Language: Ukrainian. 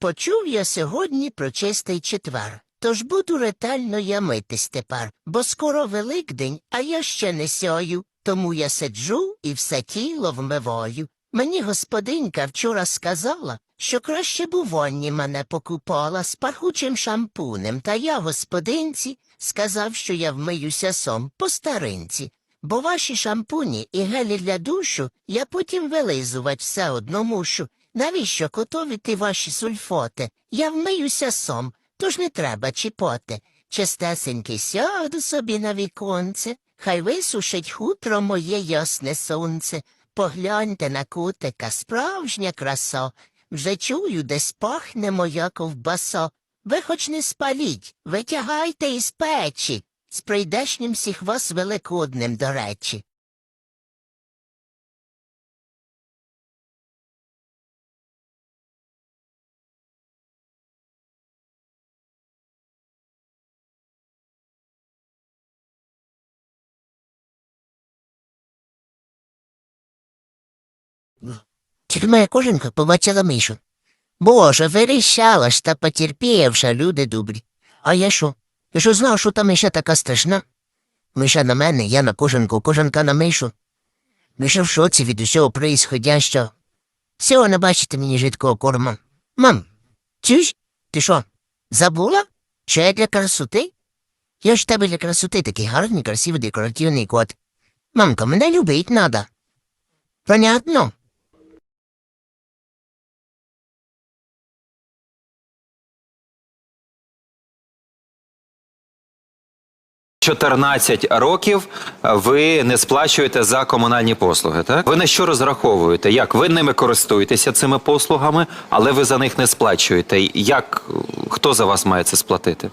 Почув я сьогодні про чистий четвер. Тож буду ретельно я митись тепер, бо скоро Великдень, а я ще не сяю. Тому я сиджу і все тіло вмиваю. Мені господинька вчора сказала, що краще б у ванні мене покупала з пахучим шампунем, та я господинці сказав, що я вмиюся сом по старинці. Бо ваші шампуні і гелі для душу я потім вилизувати все одно мушу. Навіщо котовити ваші сульфоти? Я вмиюся сом, тож не треба чіпоти. Чистесенький сяду собі на віконце, хай висушить хутро моє ясне сонце. Погляньте на кутика, справжня краса. Вже чую, десь пахне моя ковбаса. Ви хоч не спаліть, витягайте із печі. З прийдешнім всіх вас великодним, до речі. Моя коженка побачила мишу. Боже, верещала ж та потерпівша, люди добрі. А я що? Я що знав, що та миша така страшна? Миша на мене, я на кожанку, кожанка на мишу. Миша в шоці від усього происходящого. Всього не бачите мені жидкого корма. Мам, чуєш? Ти що, забула? Що я для красоти? Я ж тебе для красоти такий гарний, красивий, декоративний кот. Мамка, мене любить надо. Понятно? 14 років ви не сплачуєте за комунальні послуги, так? Ви на що розраховуєте? Як ви ними користуєтеся цими послугами, але ви за них не сплачуєте? Як хто за вас має це сплатити?